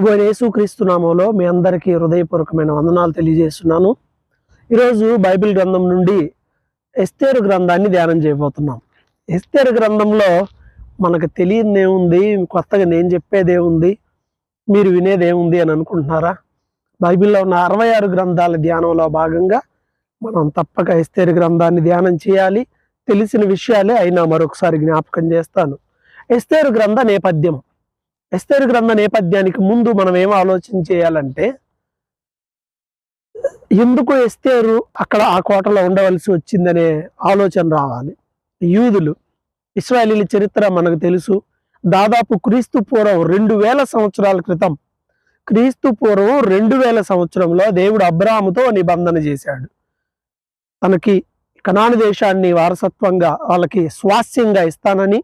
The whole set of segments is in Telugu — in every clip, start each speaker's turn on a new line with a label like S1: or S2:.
S1: ప్రభు యేసుక్రీస్తు నామంలో మీ అందరికీ హృదయపూర్వకమైన వందనాలు తెలియజేస్తున్నాను. ఈరోజు బైబిల్ గ్రంథం నుండి ఎస్తేరు గ్రంథాన్ని ధ్యానం చేయబోతున్నాం. ఎస్తేరు గ్రంథంలో మనకు తెలియదేముంది కొత్తగా నేను చెప్పేది ఏముంది మీరు వినేది ఏముంది అని అనుకుంటున్నారా? బైబిల్లో ఉన్న అరవై ఆరు గ్రంథాల ధ్యానంలో భాగంగా మనం తప్పక ఎస్తేరు గ్రంథాన్ని ధ్యానం చేయాలి. తెలిసిన విషయాలే అయినా మరొకసారి జ్ఞాపకం చేస్తాను. ఎస్తేరు గ్రంథ నేపథ్యం. ఎస్తేరు గ్రంథ నేపథ్యానికి ముందు మనం ఏం ఆలోచన చేయాలంటే ఎందుకు ఎస్తేరు అక్కడ ఆ కోటలో ఉండవలసి వచ్చిందనే ఆలోచన రావాలి. యూదులు ఇస్రాయలీల చరిత్ర మనకు తెలుసు. దాదాపు క్రీస్తు పూర్వం రెండు వేల సంవత్సరాల క్రితం క్రీస్తు పూర్వం రెండు వేల సంవత్సరంలో దేవుడు అబ్రాహాముతో నిబంధన చేశాడు. తనకి కనాను దేశాన్ని వారసత్వంగా వాళ్ళకి స్వాస్యంగా ఇస్తానని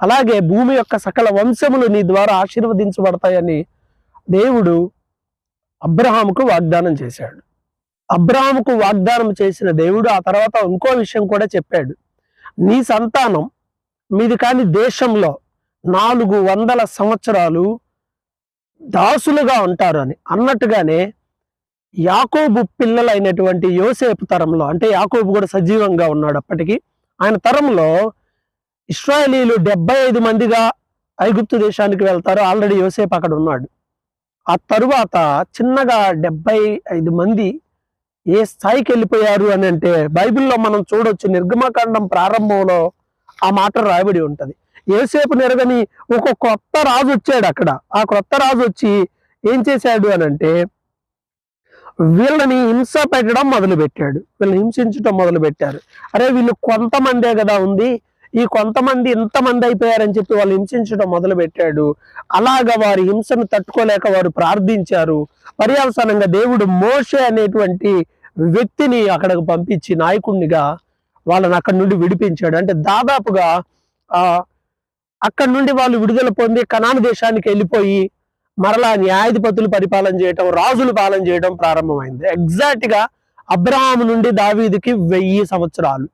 S1: అలాగే భూమి యొక్క సకల వంశములు నీ ద్వారా ఆశీర్వదించబడతాయని దేవుడు అబ్రహాముకు వాగ్దానం చేశాడు. అబ్రహాముకు వాగ్దానం చేసిన దేవుడు ఆ తర్వాత ఇంకో విషయం కూడా చెప్పాడు. నీ సంతానం మీది కాని దేశంలో నాలుగు వందల సంవత్సరాలు దాసులుగా ఉంటారు అని అన్నట్టుగానే యాకోబు పిల్లలైనటువంటి యోసేపు తరంలో అంటే యాకోబు కూడా సజీవంగా ఉన్నాడు అప్పటికి ఆయన తరంలో ఇస్రాయలీలు డెబ్బై ఐదు మందిగా ఐగుప్తు దేశానికి వెళ్తారు. ఆల్రెడీ యోసేపు అక్కడ ఉన్నాడు. ఆ తరువాత చిన్నగా డెబ్బై ఐదు మంది ఏ స్థాయికి వెళ్ళిపోయారు అని అంటే బైబిల్లో మనం చూడొచ్చు నిర్గమకాండం ప్రారంభంలో ఆ మాట రాయబడి ఉంటుంది. ఏసేపు నెరగని ఒక కొత్త రాజు వచ్చాడు అక్కడ. ఆ కొత్త రాజు వచ్చి ఏం చేశాడు అని అంటే వీళ్ళని హింస పెట్టడం మొదలు పెట్టాడు వీళ్ళని హింసించడం మొదలు పెట్టారు అరే వీళ్ళు కొంతమందే కదా ఉంది. ఈ కొంతమంది ఇంతమంది అయిపోయారని చెప్పి వాళ్ళు హింసించడం మొదలు పెట్టాడు అలాగా వారి హింసను తట్టుకోలేక వారు ప్రార్థించారు. పర్యావసానంగా దేవుడు మోషే అనేటువంటి వ్యక్తిని అక్కడికి పంపించి నాయకుడినిగా వాళ్ళని అక్కడి నుండి విడిపించాడు. అంటే దాదాపుగా ఆ అక్కడి నుండి వాళ్ళు విడుదల పొంది కనాను దేశానికి వెళ్ళిపోయి మరలా న్యాయాధిపతులు పరిపాలన చేయటం రాజులు పాలన చేయడం ప్రారంభమైంది. ఎగ్జాక్ట్గా అబ్రహాము నుండి దావీదుకి వెయ్యి సంవత్సరాలు.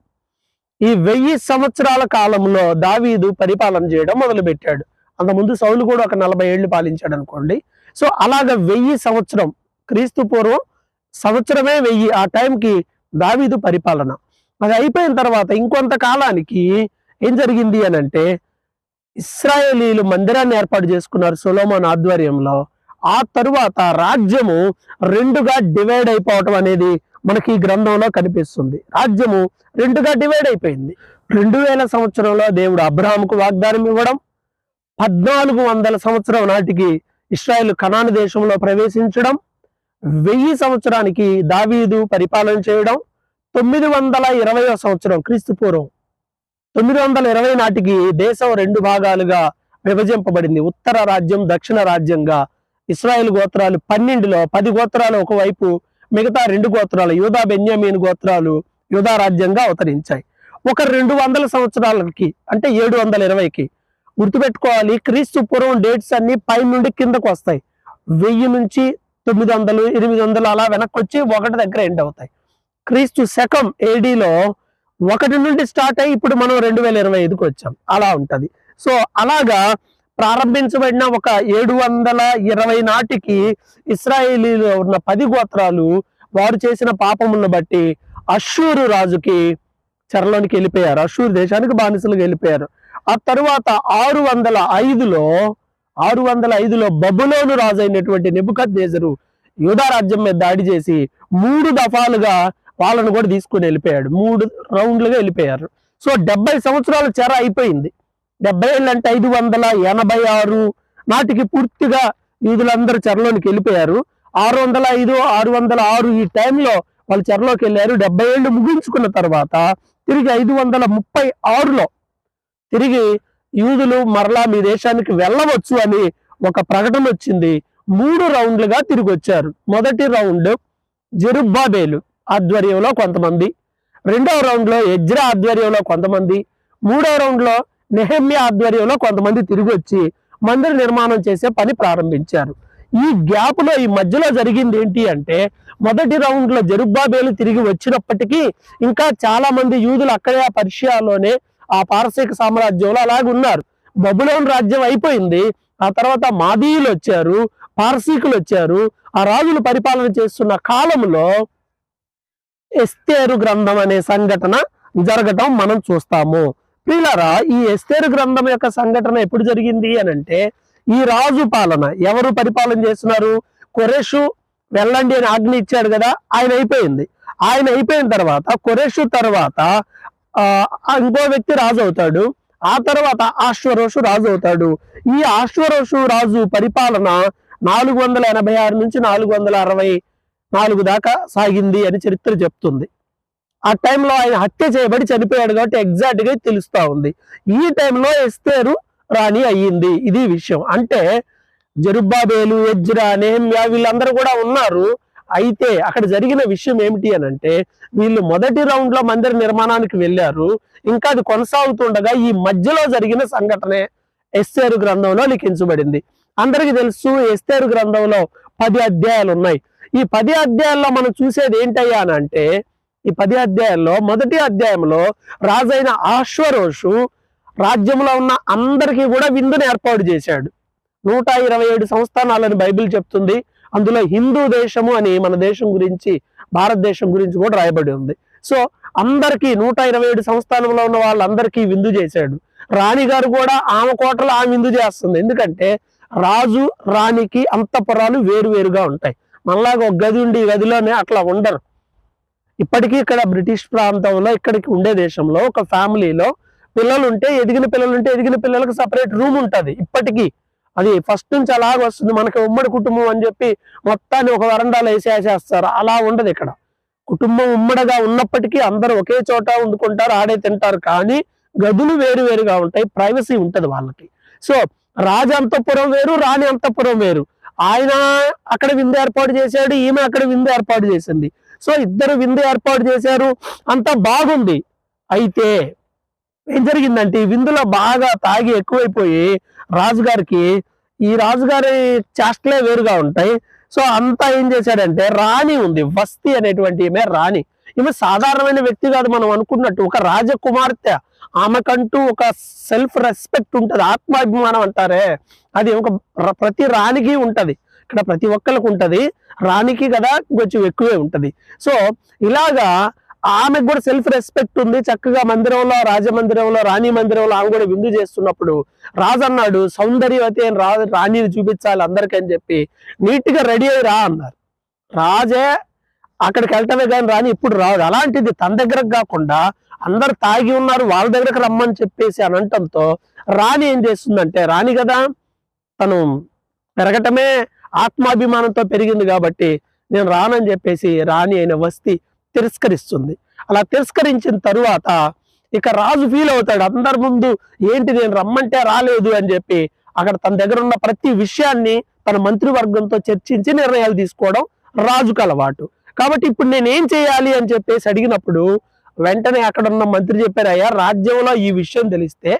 S1: ఈ వెయ్యి సంవత్సరాల కాలంలో దావీదు పరిపాలన చేయడం మొదలుపెట్టాడు. అంతకుముందు సౌలు కూడా ఒక నలభై ఏళ్ళు పాలించాడు అనుకోండి. సో అలాగ వెయ్యి సంవత్సరం క్రీస్తు పూర్వం సంవత్సరమే వెయ్యి ఆ టైంకి దావీదు పరిపాలన. అది అయిపోయిన తర్వాత ఇంకొంత కాలానికి ఏం జరిగింది అని అంటే ఇస్రాయేలీలు మందిరాన్ని ఏర్పాటు చేసుకున్నారు సులోమాన్ ఆధ్వర్యంలో. ఆ తరువాత రాజ్యము రెండుగా డివైడ్ అయిపోవటం అనేది మనకి ఈ గ్రంథంలో కనిపిస్తుంది. రాజ్యము రెండుగా డివైడ్ అయిపోయింది. రెండు వేల సంవత్సరంలో దేవుడు అబ్రహాముకు వాగ్దానం ఇవ్వడం పద్నాలుగు వందల సంవత్సరం నాటికి ఇస్రాయేల్ కనాను దేశంలో ప్రవేశించడం వెయ్యి సంవత్సరానికి దావీదు పరిపాలన చేయడం తొమ్మిది వందల ఇరవయో సంవత్సరం క్రీస్తు పూర్వం. తొమ్మిది వందల ఇరవై నాటికి దేశం రెండు భాగాలుగా విభజింపబడింది. ఉత్తర రాజ్యం దక్షిణ రాజ్యంగా ఇస్రాయేల్ గోత్రాలు పన్నెండులో పది గోత్రాలు ఒకవైపు మిగతా రెండు గోత్రాలు యూదా బెన్యామీన్ గోత్రాలు యూదా రాజ్యంగా అవతరించాయి. ఒక రెండు వందల సంవత్సరాలకి అంటే ఏడు వందల ఇరవైకి గుర్తుపెట్టుకోవాలి క్రీస్తు పూర్వం డేట్స్ అన్ని పై నుండి కిందకు వస్తాయి. వెయ్యి నుంచి తొమ్మిది వందలు ఎనిమిది వందలు అలా వెనక్కి వచ్చి ఒకటి దగ్గర ఎండ్ అవుతాయి. క్రీస్తు శకం ఏడీలో ఒకటి నుండి స్టార్ట్ అయ్యి ఇప్పుడు మనం రెండు వేల ఇరవై ఐదుకి వచ్చాం. అలా ఉంటుంది. సో అలాగా ప్రారంభించబడిన ఒక ఏడు వందల ఇరవై నాటికి ఇస్రాయేలీలో ఉన్న పది గోత్రాలు వారు చేసిన పాపమును బట్టి అషూరు రాజుకి చెరలోనికి వెళ్ళిపోయారు. అషూరు దేశానికి బానిసలుగా వెళ్ళిపోయారు. ఆ తరువాత ఆరు వందల ఐదులో ఆరు వందల ఐదులో బబులోను రాజు అయినటువంటి నిబుకత్ దేశరు యూదా రాజ్యం మీద దాడి చేసి మూడు దఫాలుగా వాళ్ళను కూడా తీసుకుని వెళ్ళిపోయాడు. మూడు రౌండ్లుగా వెళ్ళిపోయారు. సో డెబ్బై సంవత్సరాల చెర అయిపోయింది. డెబ్బై ఏళ్ళు అంటే ఐదు వందల ఎనభై ఆరు నాటికి పూర్తిగా వీధులందరూ చెరలోనికి వెళ్ళిపోయారు. ఆరు వందల ఐదు ఆరు వందల ఆరు ఈ టైంలో వాళ్ళు చెరలోకి వెళ్ళారు. డెబ్బై ఏళ్ళు ముగించుకున్న తర్వాత తిరిగి ఐదు వందల ముప్పై ఆరులో తిరిగి యూదులు మరలా మీ దేశానికి వెళ్ళవచ్చు అని ఒక ప్రకటన వచ్చింది. మూడు రౌండ్లుగా తిరిగి వచ్చారు. మొదటి రౌండ్ జెరుబ్బాబేలు ఆధ్వర్యంలో కొంతమంది రెండవ రౌండ్లో ఎజ్రా ఆధ్వర్యంలో కొంతమంది మూడవ రౌండ్లో నెహమ్య ఆధ్వర్యంలో కొంతమంది తిరిగి వచ్చి మందిర నిర్మాణం చేసే పని ప్రారంభించారు. ఈ గ్యాప్లో ఈ మధ్యలో జరిగింది ఏంటి అంటే మొదటి రౌండ్లో జరుబ్బాబేలు తిరిగి వచ్చినప్పటికీ ఇంకా చాలా మంది యూదులు అక్కడే ఆ పర్షియాలోనే ఆ పారసీక సామ్రాజ్యంలో అలాగే ఉన్నారు. బబులోన్ రాజ్యం అయిపోయింది. ఆ తర్వాత మాదీయులు వచ్చారు పార్సీకులు వచ్చారు. ఆ రాజులు పరిపాలన చేస్తున్న కాలంలో ఎస్తేరు గ్రంథం అనే సంఘటన జరగటం మనం చూస్తాము. ప్రియులారా ఈ ఎస్తేరు గ్రంథం యొక్క సంఘటన ఎప్పుడు జరిగింది అని అంటే ఈ రాజు పాలన ఎవరు పరిపాలన చేస్తున్నారు? కొరేషు వెళ్ళండి అని ఆజ్ఞ ఇచ్చాడు కదా ఆయన అయిపోయింది. ఆయన అయిపోయిన తర్వాత కొరేషు తర్వాత ఆ ఆ ఇంకో వ్యక్తి రాజు అవుతాడు. ఆ తర్వాత ఆశ్వరోషు రాజు అవుతాడు. ఈ ఆశ్వరోషు రాజు పరిపాలన నాలుగు వందల ఎనభై ఆరు నుంచి నాలుగు వందల అరవై నాలుగు దాకా సాగింది అని చరిత్ర చెప్తుంది. ఆ టైంలో ఆయన హత్య చేయబడి చనిపోయాడు కాబట్టి ఎగ్జాక్ట్గా తెలుస్తా ఉంది. ఈ టైంలో ఎస్తేరు రాణి అయ్యింది. ఇది విషయం. అంటే జరుబ్బాబేలు ఎజ్రా నేమ్యా వీళ్ళందరూ కూడా ఉన్నారు. అయితే అక్కడ జరిగిన విషయం ఏమిటి అని అంటే వీళ్ళు మొదటి రౌండ్లో మందిర నిర్మాణానికి వెళ్ళారు. ఇంకా అది కొనసాగుతుండగా ఈ మధ్యలో జరిగిన సంఘటనే ఎస్తేరు గ్రంథంలో లిఖించబడింది. అందరికీ తెలుసు ఎస్తేరు గ్రంథంలో పది అధ్యాయాలు ఉన్నాయి. ఈ పది అధ్యాయాల్లో మనం చూసేది ఏంటయ్యా అని అంటే ఈ పది అధ్యాయంలో మొదటి అధ్యాయంలో రాజైన ఆశ్వరోషు రాజ్యంలో ఉన్న అందరికీ కూడా విందుని ఏర్పాటు చేశాడు. నూట ఇరవై ఏడు సంస్థానాలని బైబిల్ చెప్తుంది. అందులో హిందూ దేశము అని మన దేశం గురించి భారతదేశం గురించి కూడా రాయబడి ఉంది. సో అందరికీ నూట ఇరవై ఏడు సంస్థానంలో ఉన్న వాళ్ళందరికీ విందు చేశాడు. రాణి గారు కూడా ఆమె కోటలో ఆమె విందు చేస్తుంది. ఎందుకంటే రాజు రాణికి అంతపురాలు వేరు వేరుగా ఉంటాయి. మనలాగా ఒక గది ఉండి గదిలోనే అట్లా ఉండరు. ఇప్పటికీ ఇక్కడ బ్రిటిష్ ప్రాంతంలో ఇక్కడికి ఉండే దేశంలో ఒక ఫ్యామిలీలో పిల్లలు ఉంటే ఎదిగిన పిల్లలు ఉంటే ఎదిగిన పిల్లలకు సపరేట్ రూమ్ ఉంటుంది. ఇప్పటికీ అది ఫస్ట్ నుంచి అలాగ వస్తుంది. మనకి ఉమ్మడి కుటుంబం అని చెప్పి మొత్తాన్ని ఒక వరండాలో వేసేసేస్తారు. అలా ఉండదు ఇక్కడ. కుటుంబం ఉమ్మడిగా ఉన్నప్పటికీ అందరూ ఒకే చోట వండుకుంటారు ఆడే తింటారు. కానీ గదులు వేరు వేరుగా ఉంటాయి. ప్రైవసీ ఉంటుంది వాళ్ళకి. సో రాజ అంతఃపురం వేరు రాణి అంతఃపురం వేరు. ఆయన అక్కడ విందు ఏర్పాటు చేశాడు ఈమె అక్కడ విందు ఏర్పాటు చేసింది. సో ఇద్దరు విందు ఏర్పాటు చేశారు. అంతా బాగుంది. అయితే ఏం జరిగిందంటే ఈ విందులో బాగా తాగి ఎక్కువైపోయి రాజుగారికి ఈ రాజుగారి చేష్టలే వేరుగా ఉంటాయి. సో అంతా ఏం చేశాడంటే రాణి ఉంది. వస్తి అనేటువంటి ఈమె రాణి. ఈమె సాధారణమైన వ్యక్తి కాదు మనం అనుకున్నట్టు. ఒక రాజకుమార్తె. ఆమెకంటూ ఒక సెల్ఫ్ రెస్పెక్ట్ ఉంటుంది. ఆత్మాభిమానం అంటారే. అది ఒక ప్రతి రాణికి ఉంటుంది. ఇక్కడ ప్రతి ఒక్కరికి ఉంటుంది. రాణికి కదా కొంచెం ఎక్కువే ఉంటుంది. సో ఇలాగా ఆమెకు కూడా సెల్ఫ్ రెస్పెక్ట్ ఉంది. చక్కగా మందిరంలో రాజమందిరంలో రాణి మందిరంలో ఆమె కూడా విందు చేస్తున్నప్పుడు రాజు అన్నాడు సౌందర్యవతి అని రా రాణిని చూపించాలి అందరికీ అని చెప్పి నీట్గా రెడీ అయి రా అన్నారు. రాజే అక్కడికి వెళ్ళటమే కానీ రాని ఇప్పుడు రాదు. అలాంటిది తన దగ్గరకు కాకుండా అందరు తాగి ఉన్నారు వాళ్ళ దగ్గరకు రమ్మని చెప్పేసి అని రాణి ఏం చేస్తుందంటే రాణి కదా తను పెరగటమే ఆత్మాభిమానంతో పెరిగింది కాబట్టి నేను రానని చెప్పేసి రాణి అయిన వస్తి తిరస్కరిస్తుంది. అలా తిరస్కరించిన తరువాత ఇక రాజు ఫీల్ అవుతాడు అందరి ముందు ఏంటి నేను రమ్మంటే రాలేదు అని చెప్పి అక్కడ తన దగ్గర ఉన్న ప్రతి విషయాన్ని తన మంత్రివర్గంతో చర్చించి నిర్ణయాలు తీసుకోవడం రాజుకు అలవాటు. కాబట్టి ఇప్పుడు నేనేం చేయాలి అని చెప్పేసి అడిగినప్పుడు వెంటనే అక్కడ ఉన్న మంత్రి చెప్పారు అయ్యా రాజ్యంలో ఈ విషయం తెలిస్తే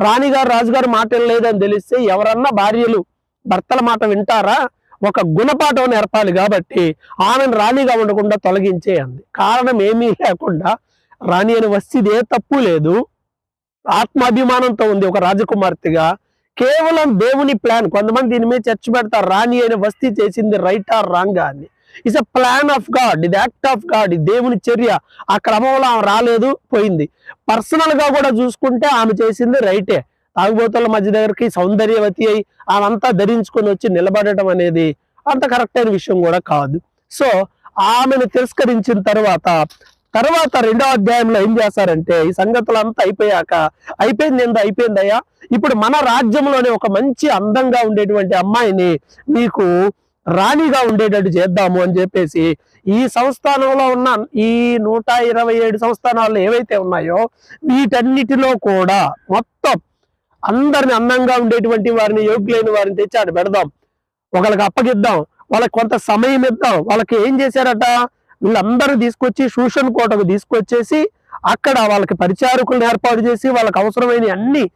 S1: రాణిగారు రాజుగారు మాట లేదని తెలిస్తే ఎవరన్నా భార్యలు భర్తల మాట వింటారా? ఒక గుణపాఠం నేర్పాలి కాబట్టి ఆమెను రాణిగా ఉండకుండా తొలగించే అంది కారణం ఏమీ లేకుండా రాణి అని వస్తేది ఏ తప్పు లేదు. ఆత్మాభిమానంతో ఉంది ఒక రాజకుమార్తెగా. కేవలం దేవుని ప్లాన్. కొంతమంది దీని మీద చర్చ పెడతారు. రాణి అని వస్తీ చేసింది రైట్ ఆర్ రాంగ్ అని. It's a plan of God ఇది యాక్ట్ ఆఫ్ గాడ్ ఇది దేవుని చర్య. ఆ క్రమంలో ఆమె రాలేదు పోయింది. పర్సనల్గా కూడా చూసుకుంటే ఆమె చేసింది రైటే. తాగుబోతుల మధ్య దగ్గరికి సౌందర్యవతి అయి ఆనంతా ధరించుకొని వచ్చి నిలబడటం అనేది అంత కరెక్ట్ అయిన విషయం కూడా కాదు. సో ఆమెను తిరస్కరించిన తర్వాత తర్వాత రెండో అధ్యాయంలో ఏం చేస్తారంటే ఈ సంగతులు అంతా అయిపోయాక అయిపోయింది ఏందో అయిపోయిందయ్యా ఇప్పుడు మన రాజ్యంలోనే ఒక మంచి అందంగా ఉండేటువంటి అమ్మాయిని మీకు రాణిగా ఉండేటట్టు చేద్దాము అని చెప్పేసి ఈ సంస్థానంలో ఉన్న ఈ నూట ఇరవై ఏడు సంస్థానాలు ఏవైతే ఉన్నాయో వీటన్నిటిలో కూడా మొత్తం అందరిని అందంగా ఉండేటువంటి వారిని యోగ్యులైన వారిని తెచ్చి ఆడ పెడదాం. ఒకళ్ళకి అప్పగిద్దాం. వాళ్ళకి కొంత సమయం ఇద్దాం. వాళ్ళకి ఏం చేశారట? వీళ్ళందరూ తీసుకొచ్చి శూషన్ కోటకు తీసుకొచ్చేసి అక్కడ వాళ్ళకి పరిచారకులను ఏర్పాటు చేసి వాళ్ళకి అవసరమైన అన్ని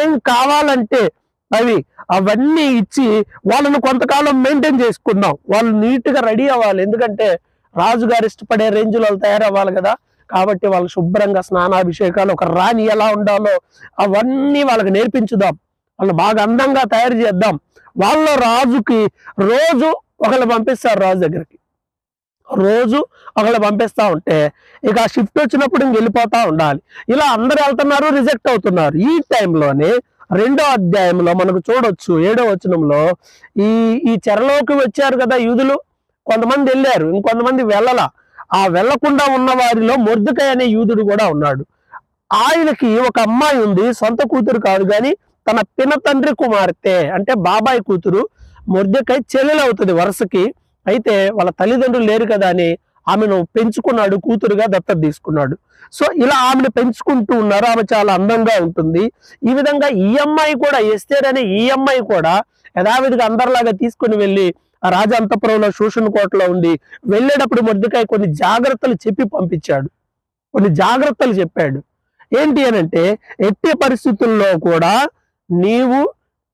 S1: ఏం కావాలంటే అవి అవన్నీ ఇచ్చి వాళ్ళను కొంతకాలం మెయింటైన్ చేసుకుందాం. వాళ్ళు నీట్గా రెడీ అవ్వాలి. ఎందుకంటే రాజుగారు ఇష్టపడే రేంజ్లో వాళ్ళు తయారవ్వాలి కదా. కాబట్టి వాళ్ళు శుభ్రంగా స్నానాభిషేకాలు ఒక రాణి ఎలా ఉండాలో అవన్నీ వాళ్ళకి నేర్పించుదాం. వాళ్ళు బాగా అందంగా తయారు చేద్దాం. వాళ్ళ రాజుకి రోజు ఒకళ్ళు పంపిస్తారు రాజు దగ్గరికి. రోజు ఒకళ్ళు పంపిస్తా ఉంటే ఇక షిఫ్ట్ వచ్చినప్పుడు ఇంక వెళ్ళిపోతూ ఉండాలి. ఇలా అందరు వెళ్తున్నారు రిజెక్ట్ అవుతున్నారు. ఈ టైంలోనే రెండో అధ్యాయంలో మనకు చూడొచ్చు ఏడో వచనంలో ఈ ఈ చెరలోకి వచ్చారు కదా యూదులు. కొంతమంది వెళ్ళారు ఇంకొంతమంది వెళ్ళల. ఆ వెళ్ళకుండా ఉన్న వారిలో మొర్దుకై అనే యూదుడు కూడా ఉన్నాడు. ఆయనకి ఒక అమ్మాయి ఉంది సొంత కూతురు కాదు కానీ తన పిన తండ్రి కుమార్తె అంటే బాబాయ్ కూతురు మొర్దెకై చెల్లెలు అవుతుంది వరుసకి. అయితే వాళ్ళ తల్లిదండ్రులు లేరు కదా అని ఆమెను పెంచుకున్నాడు కూతురుగా దత్తత తీసుకున్నాడు. సో ఇలా ఆమెను పెంచుకుంటూ ఉన్నారు ఆమె చాలా అందంగా ఉంటుంది. ఈ విధంగా ఈ అమ్మాయి కూడా ఎస్తేర్ అనే ఈ అమ్మాయి కూడా యథావిధిగా అందరిలాగా తీసుకుని వెళ్ళి ఆ రాజ అంతపురంలో శోషణ కోటలో ఉండి వెళ్ళేటప్పుడు మొద్దుకాయ కొన్ని జాగ్రత్తలు చెప్పి పంపించాడు. కొన్ని జాగ్రత్తలు చెప్పాడు. ఏంటి అని అంటే ఎట్టి పరిస్థితుల్లో కూడా నీవు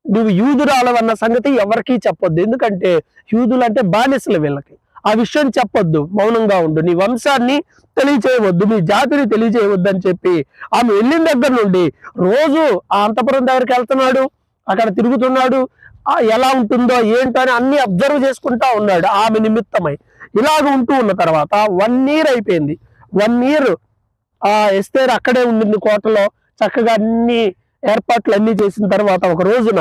S1: నువ్వు యూదురాలవన్న సంగతి ఎవరికీ చెప్పొద్దు. ఎందుకంటే యూదులు అంటే బానిసలు వీళ్ళకి. ఆ విషయం చెప్పొద్దు. మౌనంగా ఉండు. నీ వంశాన్ని తెలియచేయవద్దు. నీ జాతిని తెలియచేయవద్దు అని చెప్పి ఆమె వెళ్ళిన దగ్గర నుండి రోజు ఆ అంతపురం దగ్గరికి వెళ్తున్నాడు. అక్కడ తిరుగుతున్నాడు. ఎలా ఉంటుందో ఏంటో అని అన్ని అబ్జర్వ్ చేసుకుంటా ఉన్నాడు ఆమె నిమిత్తమై. ఇలాగ ఉంటూ ఉన్న తర్వాత వన్ ఇయర్ అయిపోయింది. వన్ ఇయర్ ఆ ఎస్తేర్ అక్కడే ఉండింది కోటలో. చక్కగా అన్ని ఏర్పాట్లు అన్ని చేసిన తర్వాత ఒక రోజున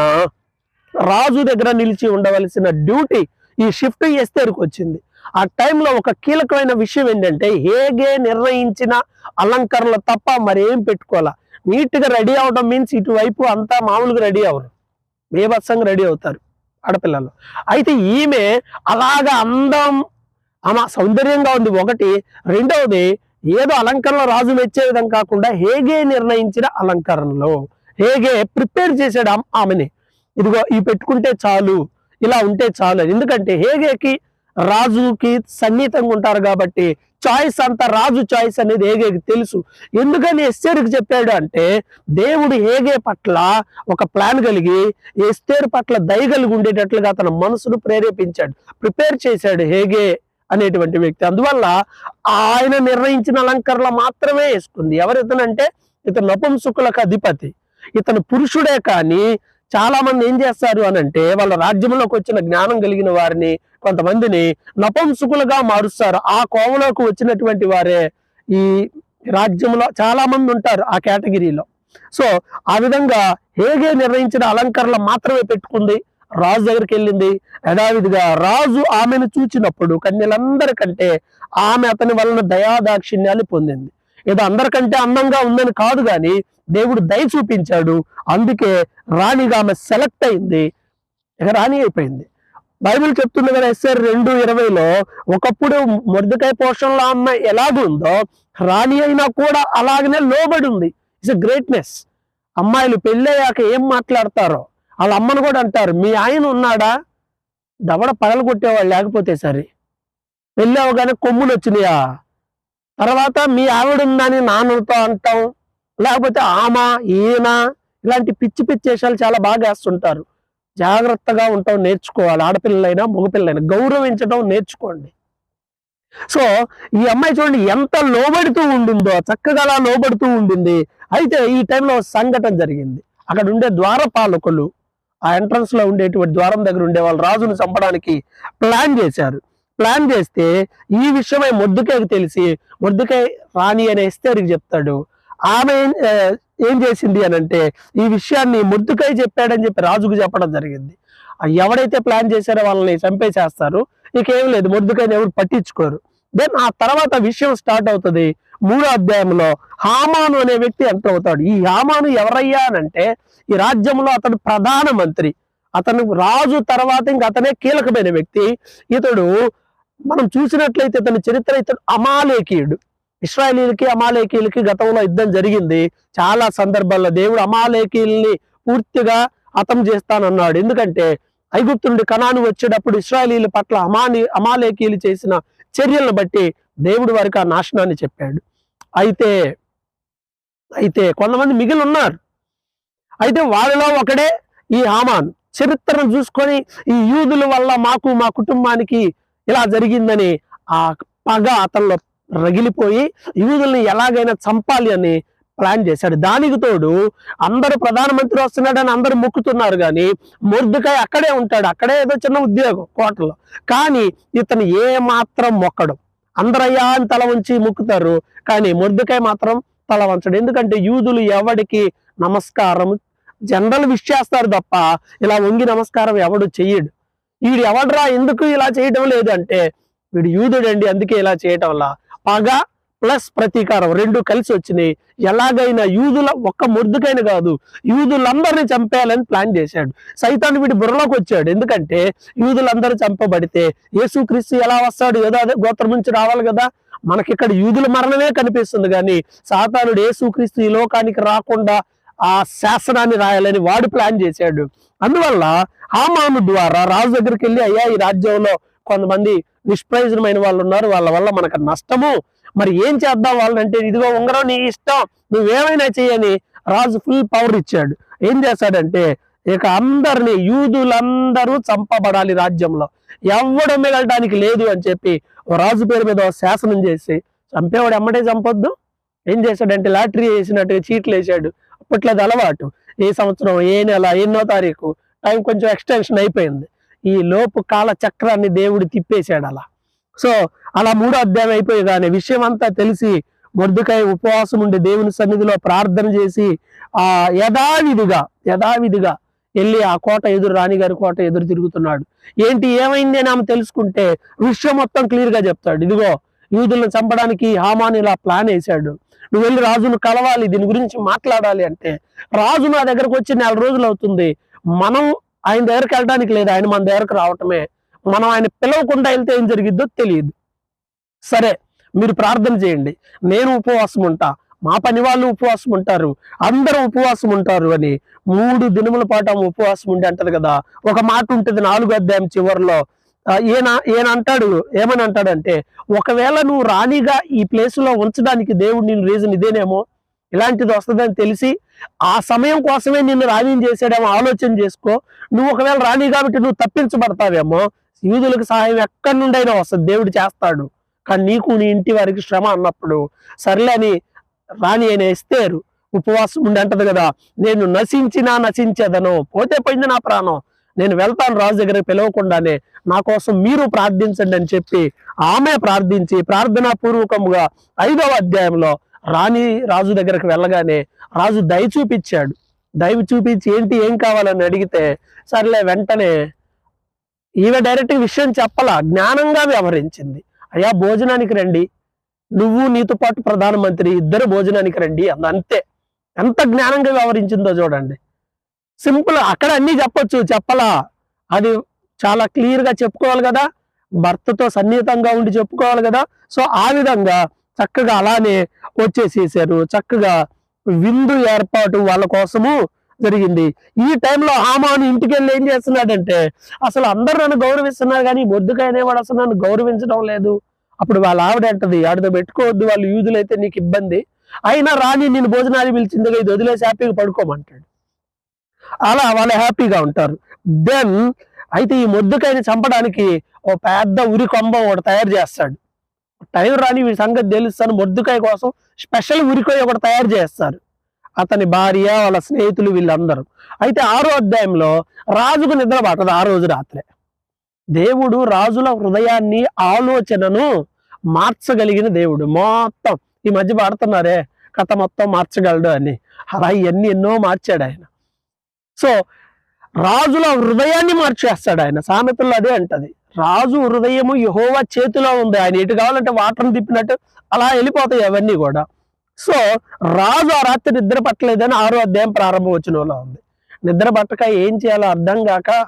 S1: రాజు దగ్గర నిలిచి ఉండవలసిన డ్యూటీ ఈ షిఫ్ట్ ఎస్తేర్కి వచ్చింది. ఆ టైంలో ఒక కీలకమైన విషయం ఏంటంటే హేగే నిర్ణయించిన అలంకరణలు తప్ప మరేం పెట్టుకోవాలా. నీట్గా రెడీ అవడం మీన్స్ ఇటువైపు అంతా మామూలుగా రెడీ అవరు బేభత్సంగా రెడీ అవుతారు ఆడపిల్లలు. అయితే ఈమె అలాగా అందం ఆమె సౌందర్యంగా ఉంది. ఒకటి రెండవది ఏదో అలంకరణ రాజు మెచ్చే విధం కాకుండా హేగే నిర్ణయించిన అలంకరణలో. హేగే ప్రిపేర్ చేశాడు ఆమెని. ఇదిగో ఈ పెట్టుకుంటే చాలు ఇలా ఉంటే చాలు ఎందుకంటే హేగేకి రాజుకి సన్నిహితంగా ఉంటారు కాబట్టి చాయిస్ అంతా రాజు చాయిస్ అనేది హేగేకి తెలుసు. ఎందుకని ఎస్తేరుకి చెప్పాడు అంటే దేవుడు హేగే పట్ల ఒక ప్లాన్ కలిగి ఎస్తేరు పట్ల దయ కలిగి ఉండేటట్లుగా అతను మనసును ప్రేరేపించాడు. ప్రిపేర్ చేశాడు హేగే అనేటువంటి వ్యక్తి. అందువల్ల ఆయన నిర్ణయించిన అలంకరణ మాత్రమే వేసుకుంది. ఎవరితనంటే ఇతను నపుంసుకులకు అధిపతి. ఇతను పురుషుడే కానీ చాలా మంది ఏం చేస్తారు అని అంటే వాళ్ళ రాజ్యంలోకి వచ్చిన జ్ఞానం కలిగిన వారిని కొంతమందిని నపంసుకులుగా మారుస్తారు. ఆ కోవలోకి వచ్చినటువంటి వారే ఈ రాజ్యంలో చాలా మంది ఉంటారు ఆ కేటగిరీలో. సో ఆ విధంగా హేగే నిర్ణయించిన అలంకరణ మాత్రమే పెట్టుకుంది. రాజు దగ్గరికి వెళ్ళింది. యథావిధిగా రాజు ఆమెను చూచినప్పుడు కన్యలందరికంటే ఆమె అతని వలన దయాదాక్షిణ్యాన్ని పొందింది. ఏదో అందరికంటే అందంగా ఉందని కాదు కానీ దేవుడు దయ చూపించాడు. అందుకే రాణిగా ఆమె సెలెక్ట్ అయింది. ఇక రాణి అయిపోయింది. బైబిల్ చెప్తుంది కదా ఎస్ఆర్ రెండు ఇరవైలో ఒకప్పుడు మొర్దకాయ పోషణలో అమ్మ ఎలాగుందో రాణి అయినా కూడా అలాగనే లోబడి ఉంది ఇట్స్ గ్రేట్నెస్ అమ్మాయిలు పెళ్ళయ్యాక ఏం మాట్లాడతారో వాళ్ళ అమ్మను కూడా అంటారు మీ ఆయన ఉన్నాడా? దవడ పగలు కొట్టేవాళ్ళు లేకపోతే సరే. పెళ్ళి అవగానే కొమ్ములు వచ్చినాయా? తర్వాత మీ ఆవిడ ఉందని నాన్నతో అంటాం లేకపోతే ఆమ ఈయన ఇలాంటి పిచ్చి పిచ్చి వేషాలు చాలా బాగా వేస్తుంటారు. జాగ్రత్తగా ఉంటాం నేర్చుకోవాలి. ఆడపిల్లలైనా మగపిల్లలైనా గౌరవించడం నేర్చుకోండి. సో ఈ అమ్మాయి చూడండి ఎంత లోబడుతూ ఉండిందో చక్కగా అలా లోబడుతూ ఉండింది. అయితే ఈ టైంలో సంఘటన జరిగింది. అక్కడ ఉండే ద్వారపాలకులు ఆ ఎంట్రన్స్లో ఉండేటువంటి ద్వారం దగ్గర ఉండే వాళ్ళు రాజును చంపడానికి ప్లాన్ చేశారు. ప్లాన్ చేస్తే ఈ విషయమై మొద్దుకాయకి తెలిసి మొద్దుకాయ రాణి అనే ఎస్తేరికి చెప్తాడు. ఆమె ఏం- చేసింది అని అంటే ఈ విషయాన్ని ముద్దుకై చెప్పాడని చెప్పి రాజుకు చెప్పడం జరిగింది. ఎవడైతే ప్లాన్ చేశారో వాళ్ళని చంపేసేస్తారు. ఏం లేదు మొద్దుకాయని ఎవరు పట్టించుకోరు. దెన్ ఆ తర్వాత విషయం స్టార్ట్ అవుతుంది. మూడో అధ్యాయంలో హామాను అనే వ్యక్తి ఎంటర్ అవుతాడు. ఈ హామాను ఎవరయ్యా అంటే ఈ రాజ్యంలో అతడు ప్రధానమంత్రి అతను రాజు తర్వాత ఇంక అతనే కీలకమైన వ్యక్తి. ఇతడు మనం చూసినట్లయితే ఇతని చరిత్ర ఇతడు అమాలేకీయుడు. ఇస్రాయలీలకి అమాలేకీలకి గతంలో యుద్ధం జరిగింది. చాలా సందర్భాల్లో దేవుడు అమాలేకీల్ని పూర్తిగా హతం చేస్తానన్నాడు. ఎందుకంటే ఐగుప్తు నుండి కణాను వచ్చేటప్పుడు ఇస్రాయలీల పట్ల అమాని అమాలేకీలు చేసిన చర్యలను బట్టి దేవుడు వారికి ఆ నాశనాన్ని చెప్పాడు. అయితే అయితే కొంతమంది మిగిలి ఉన్నారు అయితే వాళ్ళలో ఒకడే ఈ హామాన్. చరిత్రను చూసుకొని ఈ యూదుల వల్ల మాకు మా కుటుంబానికి ఇలా జరిగిందని ఆ పగ అతనిలో రగిలిపోయి యూదుల్ని ఎలాగైనా చంపాలి అని ప్లాన్ చేశాడు. దానికి తోడు అందరు ప్రధానమంత్రి వస్తున్నాడని అందరూ మొక్కుతున్నారు కానీ మొర్దుకాయ అక్కడే ఉంటాడు. అక్కడే ఏదో చిన్న ఉద్యోగం కోటలో. కానీ ఇతను ఏ మాత్రం మొక్కడు. అందరయ్యా అని తల ఉంచి మొక్కుతారు. కానీ మొర్దుకాయ మాత్రం తల వంచడు. ఎందుకంటే యూదులు ఎవడికి నమస్కారం జనరల్ విష్ చేస్తారు తప్ప ఇలా వంగి నమస్కారం ఎవడు చెయ్యడు. వీడు ఎవడరా? ఎందుకు ఇలా చేయటం లేదు అంటే వీడు యూదుడండి అందుకే ఇలా చేయటం వల్ల పగ ప్లస్ ప్రతీకారం రెండు కలిసి వచ్చినాయి. ఎలాగైనా యూదుల ఒక్క ముద్దుకైన కాదు యూదులందరినీ చంపేయాలని ప్లాన్ చేశాడు. సైతాన్ వీడి బుర్రలోకి వచ్చాడు. ఎందుకంటే యూదులందరూ చంపబడితే యేసుక్రీస్తు ఎలా వస్తాడు? ఏదో అదే గోత్రం నుంచి రావాలి కదా. మనకి ఇక్కడ యూదుల మరణమే కనిపిస్తుంది కానీ సాతానుడు యేసుక్రీస్తు ఈ లోకానికి రాకుండా ఆ శాసనాన్ని రాయాలని వాడు ప్లాన్ చేశాడు. అందువల్ల హామాను ద్వారా రాజు దగ్గరికి వెళ్ళి అయ్యా ఈ రాజ్యంలో కొంతమంది నిష్ప్రయోజనమైన వాళ్ళు ఉన్నారు. వాళ్ళ వల్ల మనకు నష్టము. మరి ఏం చేద్దాం వాళ్ళంటే ఇదిగో ఉంగరం నీ ఇష్టం నువ్వేమైనా చేయని రాజు ఫుల్ పవర్ ఇచ్చాడు. ఏం చేశాడంటే ఇక అందరిని యూదులందరూ చంపబడాలి రాజ్యంలో. ఎవడు మిగలడానికి లేదు అని చెప్పి ఓ రాజు పేరు మీద శాసనం చేసి చంపేవాడు ఎమ్మటే చంపొద్దు? ఏం చేశాడంటే లాటరీ వేసినట్టుగా చీట్లు వేసాడు అప్పట్లో అది అలవాటు. ఏ సంవత్సరం ఏ నెల ఎన్నో తారీఖు టైం కొంచెం ఎక్స్టెన్షన్ అయిపోయింది. ఈ లోపు కాల చక్రాన్ని దేవుడు తిప్పేశాడు అలా. సో అలా మూడో అధ్యాయం అయిపోయేదాని విషయం అంతా తెలిసి మొద్దుకాయ ఉపవాసం ఉండి దేవుని సన్నిధిలో ప్రార్థన చేసి ఆ యథావిధిగా యథావిధిగా వెళ్ళి ఆ కోట ఎదురు రాణిగారి కోట ఎదురు తిరుగుతున్నాడు. ఏంటి? ఏమైంది అని ఆమె తెలుసుకుంటే విషయం మొత్తం క్లియర్గా చెప్తాడు. ఇదిగో యూదులను చంపడానికి హామాన్ ఇలా ప్లాన్ వేశాడు. నువ్వు వెళ్ళి రాజును కలవాలి దీని గురించి మాట్లాడాలి అంటే రాజు నా దగ్గరకు వచ్చి నెల రోజులు అవుతుంది. మనం ఆయన దగ్గరికి వెళ్ళడానికి లేదు. ఆయన మన దగ్గరకు రావటమే. మనం ఆయన పిలవకుండా వెళ్తే ఏం జరిగిద్దో తెలియదు. సరే మీరు ప్రార్థన చేయండి. నేను ఉపవాసం ఉంటా. మా పని వాళ్ళు ఉపవాసం ఉంటారు. అందరూ ఉపవాసం ఉంటారు అని మూడు దినముల పాటు ఆమె ఉపవాసం ఉండి అంటది కదా. ఒక మాట ఉంటుంది నాలుగు అధ్యాయం చివరిలో. ఈయన ఈయన అంటాడు ఏమని అంటాడంటే ఒకవేళ నువ్వు రాణిగా ఈ ప్లేస్లో ఉంచడానికి దేవుడు నేను రీజన్ ఇదేనేమో? ఇలాంటిది వస్తుందని తెలిసి ఆ సమయం కోసమే నిన్ను రాణిని చేసాడేమో ఆలోచన చేసుకో. నువ్వు ఒకవేళ రాణి కాబట్టి నువ్వు తప్పించబడతావేమో యూదులకు సహాయం ఎక్కడి నుండైనా వస్తుంది దేవుడు చేస్తాడు. కానీ నీకు నీ ఇంటి వారికి శ్రమ అన్నప్పుడు సర్లే అని రాణి అయిన ఇస్తేరు ఉపవాసం ఉండి అంటది కదా నేను నశించినా నశించేదను పోతే పోయింది నా ప్రాణం నేను వెళ్తాను రాజు దగ్గరికి పిలవకుండానే నా కోసం మీరు ప్రార్థించండి అని చెప్పి ఆమె ప్రార్థించి ప్రార్థనా పూర్వకముగా ఐదవ అధ్యాయంలో రాణి రాజు దగ్గరకు వెళ్ళగానే రాజు దయ చూపించాడు. దయ చూపించి ఏంటి ఏం కావాలని అడిగితే సర్లే వెంటనే ఈమె డైరెక్ట్ విషయం చెప్పలా? జ్ఞానంగా వ్యవహరించింది. అయ్యా భోజనానికి రండి. నువ్వు నీతో పాటు ప్రధానమంత్రి ఇద్దరు భోజనానికి రండి అంద అంతే. ఎంత జ్ఞానంగా వ్యవహరించిందో చూడండి. సింపుల్ అక్కడ అన్ని చెప్పొచ్చు చెప్పలా? అది చాలా క్లియర్గా చెప్పుకోవాలి కదా. భర్తతో సన్నిహితంగా ఉండి చెప్పుకోవాలి కదా. సో ఆ విధంగా చక్కగా అలానే వచ్చేసేసారు. చక్కగా విందు ఏర్పాటు వాళ్ళ కోసము జరిగింది. ఈ టైంలో హామాను ఇంటికి వెళ్ళి ఏం చేస్తున్నాడంటే అసలు అందరూ నన్ను గౌరవిస్తున్నారు కానీ బొద్దుగా అనేవాడు అసలు నన్ను గౌరవించడం లేదు. అప్పుడు వాళ్ళ ఆవిడ అంటది ఆడితో పెట్టుకోవద్దు వాళ్ళు యూదులైతే నీకు ఇబ్బంది. అయినా రాని నేను భోజనాలు పిలిచిందిగా ఇది వదిలేసి హ్యాపీగా పడుకోమంటాడు. అలా వాళ్ళు హ్యాపీగా ఉంటారు. దెన్ అయితే ఈ మొద్దుకాయని చంపడానికి ఓ పెద్ద ఉరి కొంబ ఒకటి తయారు చేస్తాడు. టైం రాని వీడి సంగతి తెలుస్తాను. మొద్దుకాయ కోసం స్పెషల్ ఉరికాయ ఒకటి తయారు చేస్తారు. అతని భార్య వాళ్ళ స్నేహితులు వీళ్ళందరూ. అయితే ఆరో అధ్యాయంలో రాజుకు నిద్ర పట్టదు ఆ రోజు రాత్రే. దేవుడు రాజుల హృదయాన్ని ఆలోచనను మార్చగలిగిన దేవుడు. మొత్తం ఈ మధ్య పాడుతున్నారే? కథ మొత్తం మార్చగలడు అని. అలా ఇవన్నీ ఎన్నో మార్చాడు ఆయన. సో రాజుల హృదయాన్ని మార్చేస్తాడు ఆయన. సామెతల్లో అదే అంటది. రాజు హృదయము యహోవా చేతిలో ఉంది. ఆయన ఎటు కావాలంటే వాటర్ని తిప్పినట్టు అలా వెళ్ళిపోతాయి అవన్నీ కూడా. సో రాజు ఆ రాత్రి నిద్ర పట్టలేదని ఆరో అధ్యాయం ప్రారంభం వచ్చినలా ఉంది. నిద్ర పట్టక ఏం చేయాలో అర్థం కాక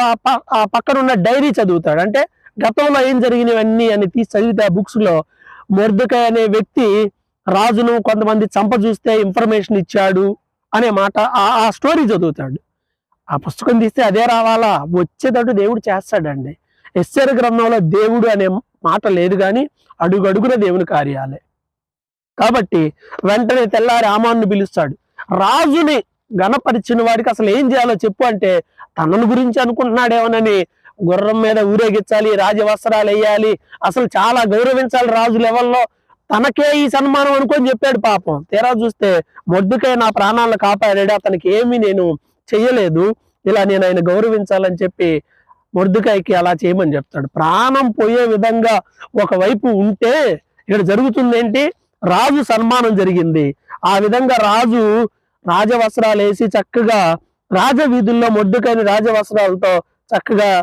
S1: ఆ ప- ఆ పక్కన ఉన్న డైరీ చదువుతాడు. అంటే గతంలో ఏం జరిగినవన్నీ అని తీసి చదివితే ఆ బుక్స్లో మొర్దుకాయ్ అనే వ్యక్తి రాజును కొంతమంది చంప చూస్తే ఇన్ఫర్మేషన్ ఇచ్చాడు అనే మాట ఆ ఆ స్టోరీ చదువుతాడు. ఆ పుస్తకం తీస్తే అదే రావాలా? వచ్చేటట్టు దేవుడు చేస్తాడండి. ఎస్ఆర్ గ్రంథంలో దేవుడు అనే మాట లేదు కానీ అడుగడుగున దేవుని కార్యాలే కాబట్టి వెంటనే తెల్లారి ఆమాన్ని పిలుస్తాడు. రాజుని గణపరిచిన వాడికి అసలు ఏం చేయాలో చెప్పు అంటే తనను గురించి అనుకుంటున్నాడేమోనని గుర్రం మీద ఊరేగించాలి రాజవస్త్రాలు వేయాలి అసలు చాలా గౌరవించాలి రాజు లెవెల్లో. తనకే ఈ సన్మానం అనుకొని చెప్పాడు పాపం. తీరా చూస్తే మొద్దుకై నా ప్రాణాలను కాపాడాడు అతనికి ఏమీ నేను చెయ్యలేదు. ఇలా నేను ఆయన గౌరవించాలని చెప్పి మొర్దుకాయకి అలా చేయమని చెప్తాడు. ప్రాణం పోయే విధంగా ఒకవైపు ఉంటే ఇక్కడ జరుగుతుంది ఏంటి? రాజు సన్మానం జరిగింది. ఆ విధంగా రాజు రాజవస్త్రాలు వేసి చక్కగా రాజవీధుల్లో మొడ్డుకైన రాజవస్త్రాలతో చక్కగా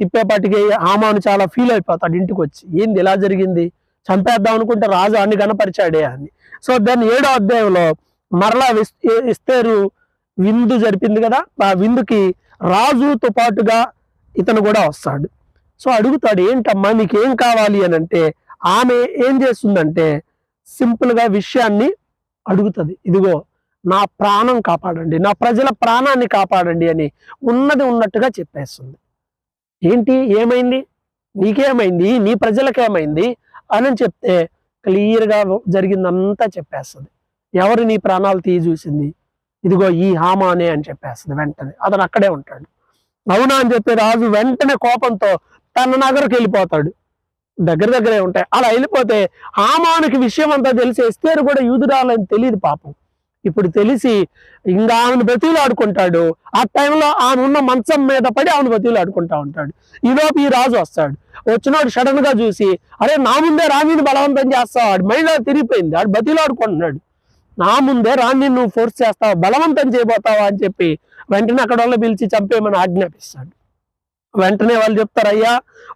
S1: తిప్పేపాటికి ఆమాను చాలా ఫీల్ అయిపోతాడు ఇంటికి వచ్చి ఏంది ఇలా జరిగింది? చంపేద్దాం అనుకుంటే రాజు అన్ని కనపరిచాడే అని. సో దాన్ని ఏడో అధ్యాయంలో మరలా విస్- ఇస్తేరు విందు జరిపింది కదా? ఆ విందుకి రాజుతో పాటుగా ఇతను కూడా వస్తాడు. సో అడుగుతాడు ఏంటమ్మా నీకేం కావాలి? అని అంటే ఆమె ఏం చేస్తుందంటే సింపుల్గా విషయాన్ని అడుగుతుంది. ఇదిగో నా ప్రాణం కాపాడండి నా ప్రజల ప్రాణాన్ని కాపాడండి అని ఉన్నది ఉన్నట్టుగా చెప్పేస్తుంది. ఏంటి? ఏమైంది? నీకేమైంది? నీ ప్రజలకేమైంది? అని చెప్తే క్లియర్గా జరిగిందంతా చెప్పేస్తుంది. ఎవరు నీ ప్రాణాలు తీయి చూసింది ఇదిగో ఈ హామానే అని చెప్పేస్తుంది వెంటనే. అతను అక్కడే ఉంటాడు. అవునా అని చెప్పి రాజు వెంటనే కోపంతో తన నగరకు వెళ్ళిపోతాడు. దగ్గర దగ్గరే ఉంటాయి. అలా వెళ్ళిపోతే ఆమానికి విషయం అంతా తెలిసి ఎస్తేరు కూడా యూదురాలని తెలియదు పాపం. ఇప్పుడు తెలిసి ఇంకా ఆమెను బతిలాడుకుంటాడు ఆ టైంలో ఆమె ఉన్న మంచం మీద పడి ఆమెను బతిలాడుకుంటా ఉంటాడు. ఈలోపు ఈ రాజు వస్తాడు. వచ్చినాడు సడన్గా చూసి అరే నా ముందే రాణిని బలవంతం చేస్తావు. ఆడు మైండ్ తిరిగిపోయింది. ఆడు బతిలాడుకుంటున్నాడు నా ముందే రాణి నువ్వు ఫోర్స్ చేస్తావు. బలవంతం చేయబోతావా? అని చెప్పి వెంటనే అక్కడ వాళ్ళు పిలిచి చంపేయమని ఆజ్ఞాపిస్తాడు. వెంటనే వాళ్ళు చెప్తారు అయ్యా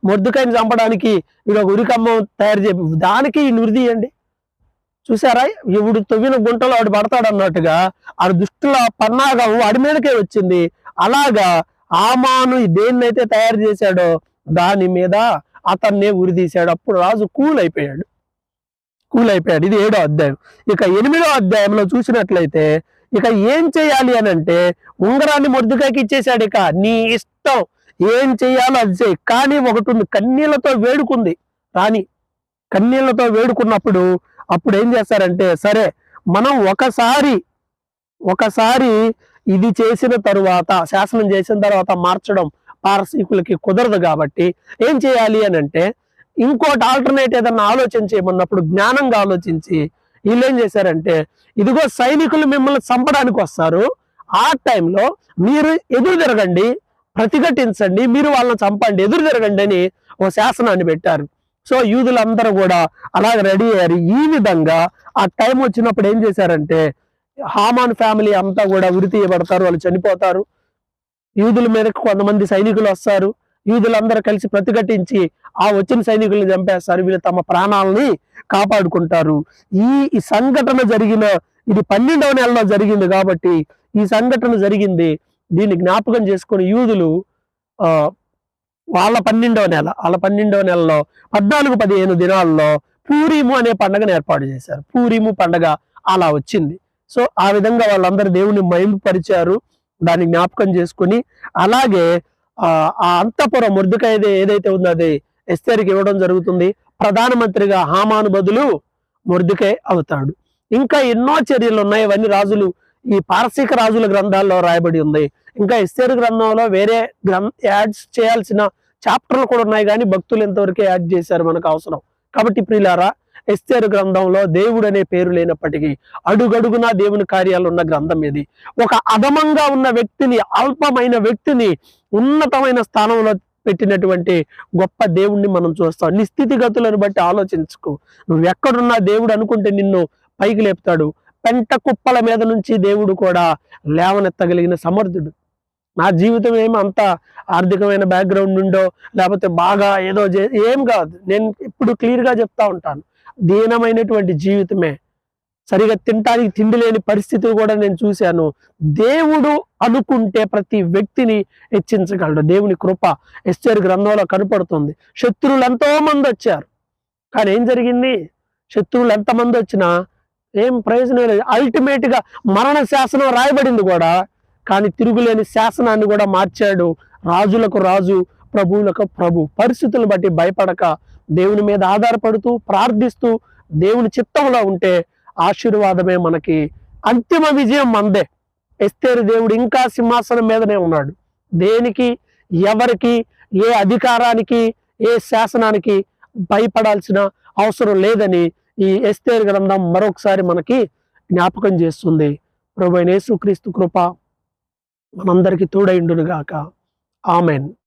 S1: మొద్దుకాయని చంపడానికి వీడు ఒక ఉరికమ్మం తయారు చేయ. దానికి ఈ నురిదీయండి చూసారా ఇవుడు తొవ్విన గుంటలో వాడు పడతాడు అన్నట్టుగా ఆ దుష్టుల పన్నాగం వాడి మీదకే వచ్చింది. అలాగా ఆమాను దేన్నైతే తయారు చేశాడో దాని మీద అతన్నే ఉరిదీశాడు అప్పుడు రాజు కూల్ అయిపోయాడు కూల్ అయిపోయాడు ఇది ఏడో అధ్యాయం. ఇక ఎనిమిదో అధ్యాయంలో చూసినట్లయితే ఇక ఏం చేయాలి అని అంటే ఉంగరాన్ని మొద్దుకాయకి ఇచ్చేశాడు ఇక. నీ ఇష్టం. ఏం చేయాలో అది చేయి. కానీ ఒకటి ఉంది కన్నీళ్ళతో వేడుకుంది రాణి. కన్నీళ్ళతో వేడుకున్నప్పుడు అప్పుడు ఏం చేస్తారంటే సరే మనం ఒకసారి ఒకసారి ఇది చేసిన తరువాత శాసనం చేసిన తర్వాత మార్చడం పారసీకులకి కుదరదు కాబట్టి ఏం చేయాలి అని అంటే ఇంకోటి ఆల్టర్నేట్ ఏదన్నా ఆలోచించి చేయమన్నప్పుడు జ్ఞానంగా ఆలోచించి వీళ్ళు ఏం చేశారంటే ఇదిగో సైనికులు మిమ్మల్ని చంపడానికి వస్తారు. ఆ టైంలో మీరు ఎదురు తిరగండి ప్రతిఘటించండి మీరు వాళ్ళని చంపండి ఎదురు తిరగండి అని ఓ శాసనాన్ని పెట్టారు. సో యూదులందరూ కూడా అలాగే రెడీ అయ్యారు. ఈ విధంగా ఆ టైం వచ్చినప్పుడు ఏం చేశారంటే హామాన్ ఫ్యామిలీ అంతా కూడా ఉరి తీయబడతారు వాళ్ళు చనిపోతారు. యూదుల మీదకి కొంతమంది సైనికులు వస్తారు. యూదులందరూ కలిసి ప్రతిఘటించి ఆ వచ్చిన సైనికుల్ని చంపేస్తారు. వీళ్ళు తమ ప్రాణాలని కాపాడుకుంటారు. ఈ సంఘటన జరిగిన ఇది పన్నెండవ నెలలో జరిగింది కాబట్టి ఈ సంఘటన జరిగింది. దీన్ని జ్ఞాపకం చేసుకుని యూదులు ఆ వాళ్ళ పన్నెండవ నెల వాళ్ళ పన్నెండవ నెలలో పద్నాలుగు పదిహేను దినాల్లో పూరిము అనే పండగను ఏర్పాటు చేశారు. పూరిము పండగ అలా వచ్చింది. సో ఆ విధంగా వాళ్ళందరూ దేవుని మైంపరిచారు దాన్ని జ్ఞాపకం చేసుకుని అలాగే ఆ ఆ అంతపురం ఏదైతే ఉందో అది ఎస్తేరికి ఇవ్వడం జరుగుతుంది. ప్రధానమంత్రిగా హామాను బదులు ముర్దుకే అవుతాడు. ఇంకా ఎన్నో చర్యలు ఉన్నాయి. ఇవన్నీ రాజులు ఈ పారసీక రాజుల గ్రంథాల్లో రాయబడి ఉంది. ఇంకా ఎస్తేరు గ్రంథంలో వేరే గ్రంథ యాడ్స్ చేయాల్సిన చాప్టర్లు కూడా ఉన్నాయి. కానీ భక్తులు ఎంతవరకే యాడ్ చేశారు మనకు అవసరం. కాబట్టి ప్రియులారా ఎస్తేరు గ్రంథంలో దేవుడు అనే పేరు లేనప్పటికీ అడుగడుగునా దేవుని కార్యాలు ఉన్న గ్రంథం ఇది. ఒక అధమంగా ఉన్న వ్యక్తిని అల్పమైన వ్యక్తిని ఉన్నతమైన స్థానంలో పెట్టినటువంటి గొప్ప దేవుణ్ణి మనం చూస్తాం. నీ స్థితిగతులను బట్టి ఆలోచించుకో. నువ్వు ఎక్కడున్నా దేవుడు అనుకుంటే నిన్ను పైకి లేపుతాడు. పెంట కుప్పల మీద నుంచి దేవుడు కూడా లేవనెత్తగలిగిన సమర్థుడు. నా జీవితం ఏమి అంత ఆర్థికమైన బ్యాక్గ్రౌండ్ నుండో లేకపోతే బాగా ఏదో ఏం కాదు. నేను ఇప్పుడు క్లియర్గా చెప్తా ఉంటాను. దీనమైనటువంటి జీవితమే. సరిగా తినటానికి తిండి లేని పరిస్థితి కూడా నేను చూశాను. దేవుడు అనుకుంటే ప్రతి వ్యక్తిని హెచ్చించగలడు. దేవుని కృప ఎస్టర్ గ్రంథంలో కనపడుతుంది. శత్రువులు ఎంతో మంది వచ్చారు. కానీ ఏం జరిగింది? శత్రువులు ఎంతమంది వచ్చినా ఏం ప్రయోజనం లేదు. అల్టిమేట్గా మరణ శాసనం రాయబడింది కూడా. కానీ తిరుగులేని శాసనాన్ని కూడా మార్చాడు. రాజులకు రాజు ప్రభువులకు ప్రభు. పరిస్థితులను బట్టి భయపడక దేవుని మీద ఆధారపడుతూ ప్రార్థిస్తూ దేవుని చిత్తంలో ఉంటే ఆశీర్వాదమే మనకి అంతిమ విజయం మందే. ఎస్తేరు దేవుడు ఇంకా సింహాసనం మీదనే ఉన్నాడు. దేనికి ఎవరికి ఏ అధికారానికి ఏ శాసనానికి భయపడాల్సిన అవసరం లేదని ఈ ఎస్తేరు గ్రంథం మరొకసారి మనకి జ్ఞాపకం చేస్తుంది. ప్రభు యేసుక్రీస్తు కృప మనందరికీ తోడైండునుగాక. ఆమెన్.